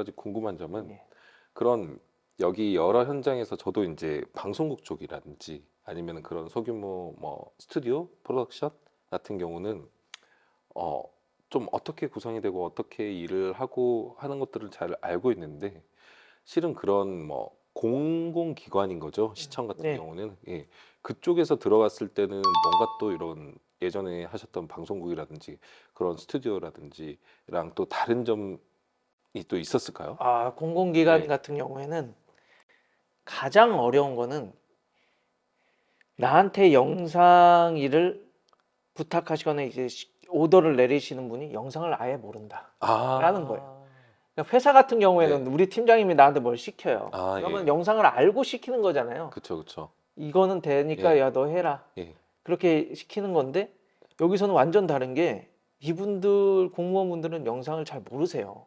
가지 궁금한 점은 예. 그런 여기 여러 현장에서 저도 이제 방송국 쪽이라든지 아니면 그런 소규모 뭐 스튜디오 프로덕션 같은 경우는 어 좀 어떻게 구성이 되고 어떻게 일을 하고 하는 것들을 잘 알고 있는데 실은 그런 뭐 공공기관인 거죠 시청 같은 네. 경우는 예 그쪽에서 들어갔을 때는 뭔가 또 이런 예전에 하셨던 방송국이라든지 그런 스튜디오라든지랑 또 다른 점이 또 있었을까요? 아, 공공기관 네. 같은 경우에는 가장 어려운 거는 나한테 영상 일을 부탁하시거나 이제 시- 오더를 내리시는 분이 영상을 아예 모른다. 아, 라는 거예요. 그러니까 회사 같은 경우에는 우리 팀장님이 나한테 뭘 시켜요. 네. 아, 그러면 예. 영상을 알고 시키는 거잖아요. 그쵸 그쵸. 이거는 되니까 예. 야너 해라. 예. 그렇게 시키는 건데 여기서는 완전 다른 게 이분들 공무원분들은 영상을 잘 모르세요.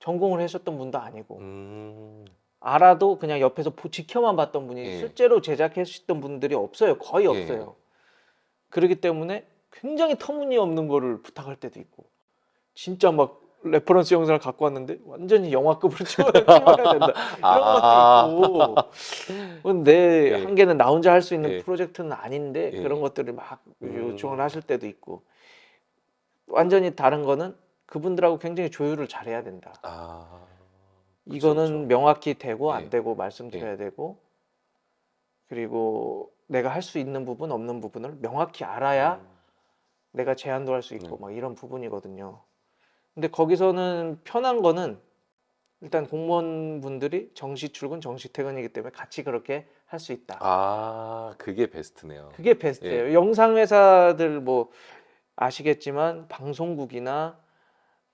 전공을 하셨던 분도 아니고 음, 알아도 그냥 옆에서 보- 지켜만 봤던 분이 예. 실제로 제작하셨던 분들이 없어요. 거의 예. 없어요. 그렇기 때문에 굉장히 터무니없는 거를 부탁할 때도 있고 진짜 막 레퍼런스 영상을 갖고 왔는데 완전히 영화급으로 찍어야, 찍어야 된다 이런 아. 것도 있고 내 예. 한계는 나 혼자 할 수 있는 예. 프로젝트는 아닌데 예. 그런 것들을 막 음. 요청을 하실 때도 있고 완전히 다른 거는 그분들하고 굉장히 조율을 잘해야 된다. 아, 그쵸, 이거는. 명확히 되고 안 예. 되고 말씀드려야 되고 그리고 내가 할 수 있는 부분 없는 부분을 명확히 알아야 음, 내가 제안도 할 수 있고 네. 막 이런 부분이거든요. 근데 거기서는 편한 거는 일단 공무원분들이 정시 출근, 정시 퇴근이기 때문에 같이 그렇게 할 수 있다. 아, 그게 베스트네요. 그게 베스트예요. 영상 회사들 뭐 아시겠지만 방송국이나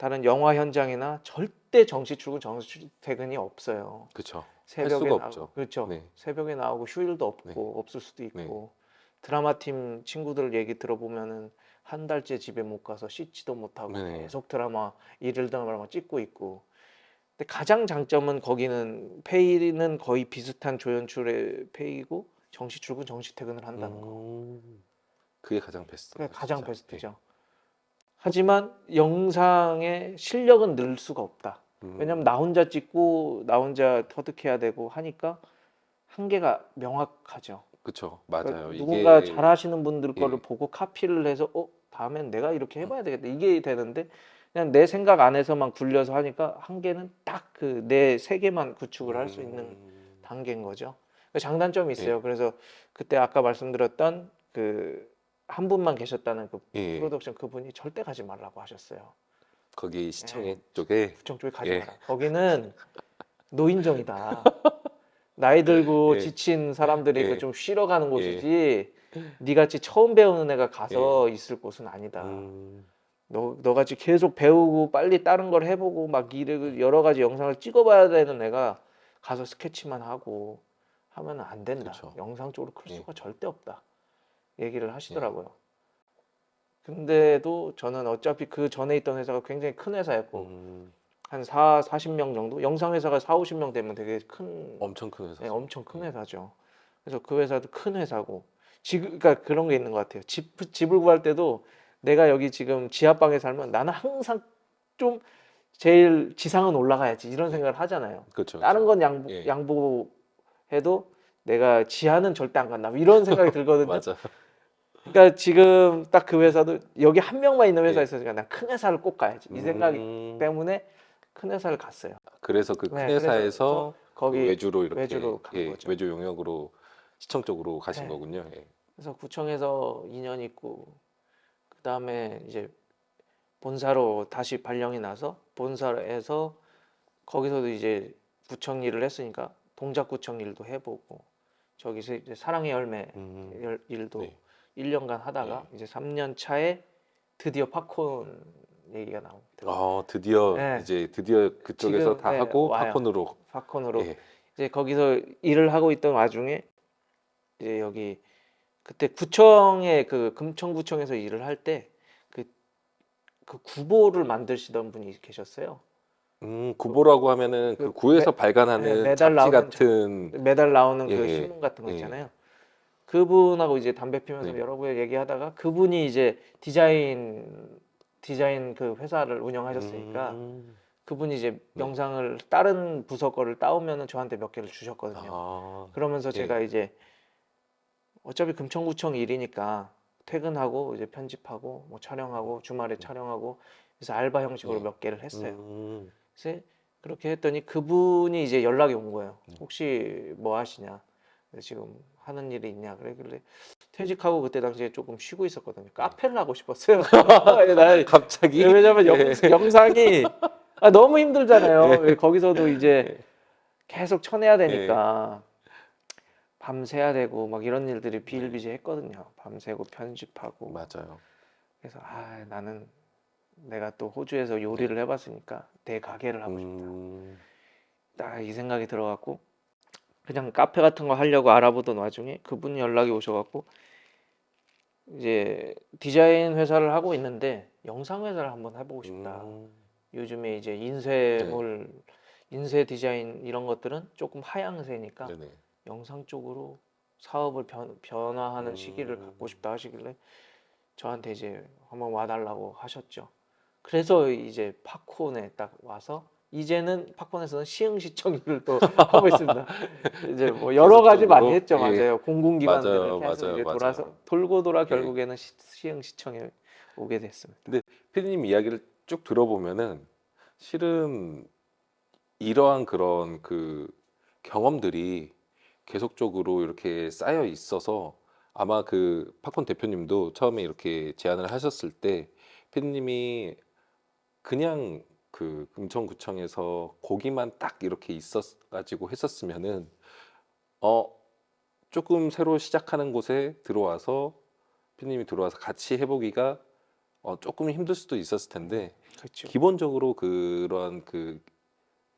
다른 영화 현장이나 절대 정시 출근, 정시 퇴근이 없어요. 그쵸. 새벽에 수가 나오고 없죠. 그렇죠. 네. 새벽에 나오고 휴일도 없고 네. 없을 수도 있고 드라마 팀 친구들 얘기 들어보면은 한 달째 집에 못 가서 씻지도 못하고 네. 계속 드라마 일일 드라마 찍고 있고 근데 가장 장점은 거기는 페이는 거의 비슷한 조연출의 페이고 정시 출근 정시 퇴근을 한다는 거 음, 그게 가장 베스트. 그게 가장 진짜. 베스트죠 하지만 영상의 실력은 늘 수가 없다 네. 음, 왜냐면 나 혼자 찍고 나 혼자 터득해야 되고 하니까 한계가 명확하죠. 그쵸. 그러니까 맞아요. 누군가 이게 잘하시는 분들 거를 예. 보고 카피를 해서 어 다음엔 내가 이렇게 해봐야 되겠다 이게 되는데 그냥 내 생각 안에서만 굴려서 하니까 한계는 딱 그 내 세계만 구축을 할 수 있는 음, 단계인 거죠. 그 장단점이 있어요. 예. 그래서 그때 아까 말씀드렸던 그 한 분만 계셨다는 그 예. 프로덕션 그분이 절대 가지 말라고 하셨어요. 거기 시청의 예. 쪽에 구청 쪽에 가지 예. 마라. 거기는 노인정이다. 나이 들고 예. 지친 사람들이 예. 좀 쉬러 가는 곳이지. 니같이 처음 배우는 애가 가서 있을 곳은 아니다. 음, 너 너같이 계속 배우고 빨리 다른 걸 해보고 막 일을 여러 가지 영상을 찍어봐야 되는 애가 가서 스케치만 하고 하면 안 된다. 그쵸. 영상 쪽으로 클 예. 수가 절대 없다. 얘기를 하시더라고요. 근데도 저는 어차피 그 전에 있던 회사가 굉장히 큰 회사였고 음, 한 4, 40명 정도? 영상 회사가 4, 50명 되면 되게 큰 엄청 큰 회사. 네, 엄청 큰 예. 회사죠. 그래서 그 회사도 큰 회사고 지금 그러니까 그런 게 있는 것 같아요. 집 집을 구할 때도 내가 여기 지금 지하방에 살면 나는 항상 좀 제일 지상은 올라가야지 이런 생각을 하잖아요. 그렇죠. 다른 건 양보 예. 양보해도 내가 지하는 절대 안 간다. 이런 생각이 들거든요. 맞아. 그러니까 지금 딱 그 회사도 여기 한 명만 있는 회사에 있으니까 난 큰 회사를 꼭 가야지 이 생각이 음, 때문에 큰 회사를 갔어요. 그래서 그 큰 네, 그래서 회사에서 거기 외주로 이렇게 외주로 간 예, 거죠. 외주 용역으로 시청 쪽으로 가신 네. 거군요. 예. 그래서 구청에서 2년 있고 그 다음에 이제 본사로 다시 발령이 나서 본사에서 거기서도 이제 구청 일을 했으니까 동작구청 일도 해보고 저기서 이제 사랑의 열매 음, 열- 일도 네. 1년간 하다가 이제 3년 차에 드디어 팝콘 얘기가 나옵니다. 아 드디어 네. 이제 드디어 그쪽에서 지금, 다 네, 하고 와요. 팝콘으로 팝콘으로 예. 이제 거기서 일을 하고 있던 와중에 이제 여기 그때 구청에 그 금천구청에서 일을 할 때 그 그 구보를 만드시던 분이 계셨어요. 음, 구보라고 하면은 그, 그 구에서 매- 발간하는 네, 매달 잡지 나오는 같은 매달 나오는 그 예, 예. 신문 같은 거 예, 있잖아요. 그분하고 이제 담배 피면서 네. 여러 번 얘기하다가 그분이 이제 디자인 디자인 그 회사를 운영하셨으니까 음, 그분이 이제 네. 영상을 다른 부서 거를 따오면은 저한테 몇 개를 주셨거든요. 아, 그러면서 예. 제가 이제 어차피 금천구청 일이니까 퇴근하고 이제 편집하고 뭐 촬영하고 주말에 촬영하고 그래서 알바 형식으로 네. 몇 개를 했어요. 음, 그래서 그렇게 했더니 그분이 이제 연락이 온 거예요. 네. 혹시 뭐 하시냐? 지금 하는 일이 있냐? 그래길래 퇴직하고 그때 당시에 조금 쉬고 있었거든요. 카페를 하고 싶었어요. 나 갑자기 왜냐면 영, 예. 영상이 아, 너무 힘들잖아요. 거기서도 이제 계속 쳐내야 되니까 밤새야 되고 막 이런 일들이 비일비재했거든요. 밤새고 편집하고 맞아요. 그래서 아 나는 내가 또 호주에서 요리를 해봤으니까 대가게를 하고 싶다. 음, 딱이 생각이 들어갖고 그냥 카페 같은 거 하려고 알아보던 와중에 그분이 연락이 오셔갖고 이제 디자인 회사를 하고 있는데 영상 회사를 한번 해보고 싶다. 음, 요즘에 이제 인쇄물, 인쇄 디자인 이런 것들은 조금 하향세니까 네네. 영상 쪽으로 사업을 변, 변화하는 시기를 음. 갖고 싶다 하시길래 저한테 이제 한번 와달라고 하셨죠. 그래서 이제 팝콘에 딱 와서 이제는 팝콘에서는 시흥시청 일을 또 하고 있습니다. 이제 뭐 여러 가지 많이 했죠? 예. 맞아요. 공공기관들 맞아요, 이렇게 해서 맞아요, 이제 맞아요. 돌아서 돌고 돌아 예. 결국에는 시, 시흥시청에 오게 됐습니다. 피디님 이야기를 쭉 들어보면은 실은 이러한 그런 그 경험들이 계속적으로 이렇게 쌓여 있어서 아마 그 팝콘 대표님도 처음에 이렇게 제안을 하셨을 때 피디님이 그냥 그 금천구청에서 거기만 딱 이렇게 있었 가지고 했었으면은 어 조금 새로 시작하는 곳에 들어와서 피디님이 들어와서 같이 해보기가 어, 조금 힘들 수도 있었을 텐데 그렇죠. 기본적으로 그런 그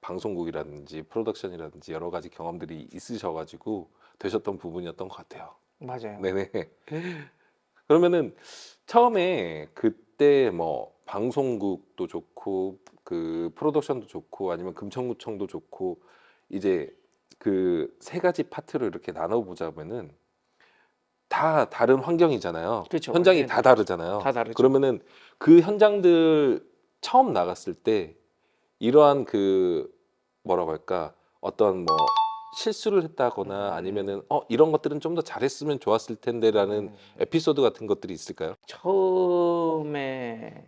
방송국이라든지 프로덕션이라든지 여러 가지 경험들이 있으셔가지고 되셨던 부분이었던 것 같아요. 맞아요. 네네. 그러면은 처음에 그때 뭐 방송국도 좋고 그 프로덕션도 좋고 아니면 금천구청도 좋고 이제 그 세 가지 파트를 이렇게 나눠보자면은 다 다른 환경이잖아요. 그렇죠. 현장이 완전히 다 다르잖아요. 다 다르죠. 그러면은 그 현장들 처음 나갔을 때 이러한 그 뭐라고 할까 어떤 뭐 실수를 했다거나 음. 아니면은 어 이런 것들은 좀 더 잘했으면 좋았을 텐데라는 음. 에피소드 같은 것들이 있을까요? 처음에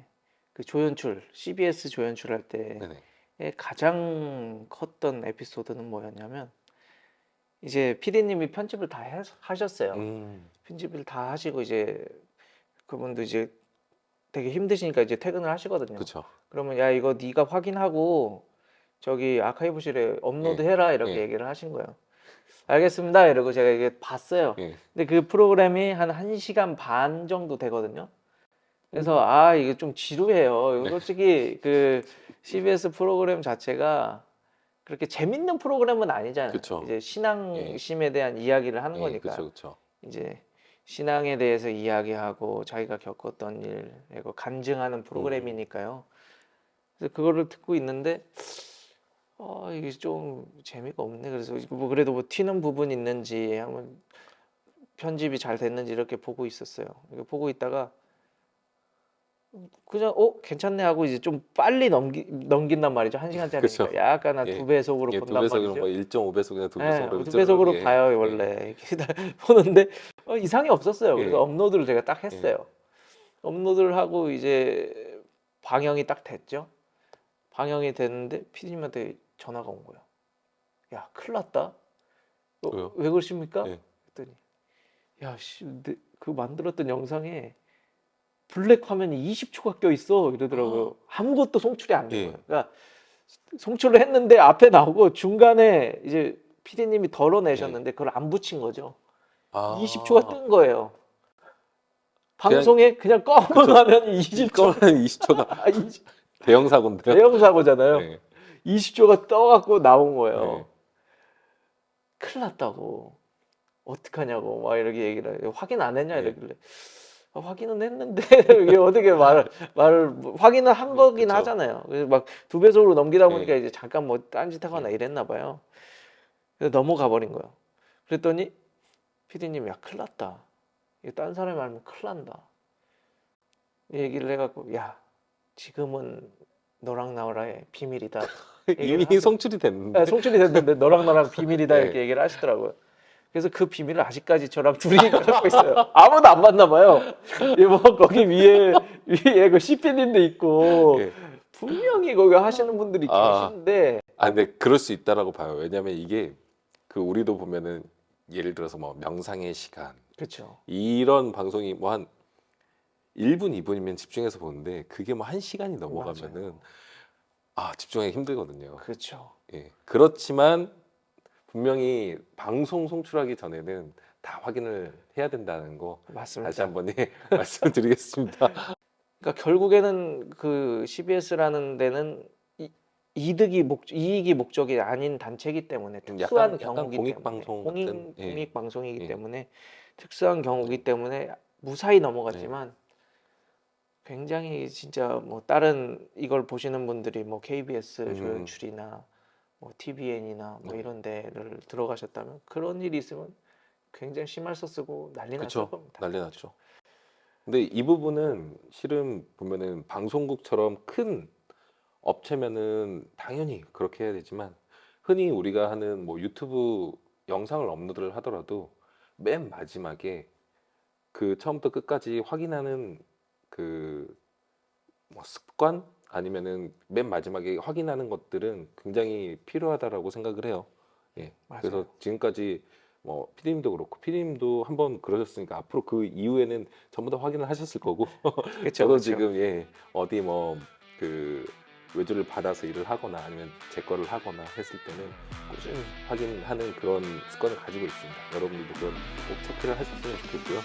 그 조연출 CBS 조연출 할 네네. 가장 컸던 에피소드는 뭐였냐면 이제 PD님이 편집을 다 해- 하셨어요. 음, 편집을 다 하시고 이제 그분도 이제 되게 힘드시니까 이제 퇴근을 하시거든요. 그렇죠. 그러면 야 이거 네가 확인하고 저기 아카이브실에 업로드 해라 이렇게 예. 얘기를 하신 거예요. 알겠습니다. 이러고 제가 이게 봤어요. 예. 근데 그 프로그램이 한 1시간 반 정도 되거든요. 그래서 아 이게 좀 지루해요. 이거 네. 솔직히 그 CBS 프로그램 자체가 그렇게 재밌는 프로그램은 아니잖아요. 그쵸. 이제 신앙심에 대한 이야기를 하는 예, 거니까. 그렇죠, 그렇죠. 이제 신앙에 대해서 이야기하고 자기가 겪었던 일, 이거 간증하는 프로그램이니까요. 그래서 그거를 듣고 있는데 어, 이게 좀 재미가 없네. 그래서 뭐 그래도 뭐 튀는 부분 있는지 한번 편집이 잘 됐는지 이렇게 보고 있었어요. 이거 보고 있다가 그냥 어 괜찮네 하고 이제 좀 빨리 넘기 넘긴단 말이죠. 한 시간짜리니까 그쵸. 약간 한 예. 두 배속으로 예, 본단 두 배속으로 말이죠. 뭐 1.5배속이나 두 예, 배속으로 두 배속으로 예. 봐요 원래 이렇게 보는데 어, 이상이 없었어요. 그래서 예. 업로드를 제가 딱 했어요. 업로드를 하고 이제 방영이 딱 됐죠. 방영이 됐는데 피디님한테 전화가 온 거예요. 야, 큰일 났다. 어, 왜요? 왜 그러십니까? 예. 그랬더니 야, 씨, 내, 그 만들었던 영상에 블랙 화면이 20초가 껴 있어 이러더라고요. 아무것도 송출이 안 된 예. 거예요. 그러니까 송출을 했는데 앞에 나오고 중간에 이제 피디님이 덜어내셨는데 그걸 안 붙인 거죠. 아, 20초가 뜬 거예요. 방송에 그냥 검은 화면이 20초, 이거는 20초가 아, 20 대형 사고인데요. 대형 사고잖아요. 네. 20초가 떠갖고 나온 거예요. 네. 큰일 났다고. 어떡하냐고 막 이렇게 얘기를 해. 확인 안 했냐 네. 이러길래 아, 확인은 했는데 이게 어떻게 말을 말을 뭐 확인을 한 네, 거긴 그쵸. 하잖아요. 그래서 막 두 배속으로 넘기다 네. 보니까 이제 잠깐 뭐 딴짓하거나 이랬나 봐요. 그래서 넘어가 버린 거예요. 그랬더니 피디님이 야 큰일 났다. 이거 딴 사람이 알면 큰일 난다. 이 얘기를 해갖고 야 지금은 너랑 나와라의 비밀이다. 이미 하죠. 성출이 됐는데 네, 송출이 됐는데 너랑 나랑 비밀이다 네. 이렇게 얘기를 하시더라고요. 그래서 그 비밀을 아직까지 저랑 둘이 갖고 있어요. 아무도 안 봤나 봐요. 이뭐 거기 위에 위에 그 CPD도 있고 예. 분명히 거기 하시는 분들이 아. 계신데 아 근데 그럴 수 있다라고 봐요. 왜냐면 이게 그 우리도 보면은 예를 들어서 뭐 명상의 시간 그렇죠. 이런 방송이 뭐 한 1분, 2분이면 집중해서 보는데 그게 뭐한 시간이 넘어가면은 맞아요. 아 집중하기 힘들거든요. 그렇죠. 예. 그렇지만 분명히 방송 송출하기 전에는 다 확인을 해야 된다는 거 맞습니다. 다시 한번 예, 말씀드리겠습니다. 그러니까 결국에는 그 CBS라는 데는 이, 이득이 목 이익이 목적이 아닌 단체이기 때문에 좀 특수한 약간 경우기 공익 때문에 방송 공익, 같은, 예. 공익 방송이기 예. 때문에 특수한 경우기 때문에 무사히 넘어갔지만 굉장히 진짜 뭐 다른 이걸 보시는 분들이 뭐 KBS 음. 조연출이나 뭐 TVN이나 뭐 네. 이런 데를 들어가셨다면 그런 일이 있으면 굉장히 심할서 쓰고 난리 났을 그쵸. 겁니다. 난리 났죠. 근데 이 부분은 실은 보면은 방송국처럼 큰 업체면은 당연히 그렇게 해야 되지만 흔히 우리가 하는 뭐 유튜브 영상을 업로드를 하더라도 맨 마지막에 그 처음부터 끝까지 확인하는 그 뭐 습관 아니면은 맨 마지막에 확인하는 것들은 굉장히 필요하다라고 생각을 해요. 예. 그래서 맞아요. 지금까지 뭐 피디님도 그렇고 피디님도 한번 그러셨으니까 앞으로 그 이후에는 전부 다 확인을 하셨을 거고 그렇죠. 저도 그렇죠. 지금 예 어디 뭐 그 외주를 받아서 일을 하거나 아니면 제 거를 하거나 했을 때는 꾸준히 확인하는 그런 습관을 가지고 있습니다. 여러분들도 그런 꼭 체크를 하셨으면 좋겠고요.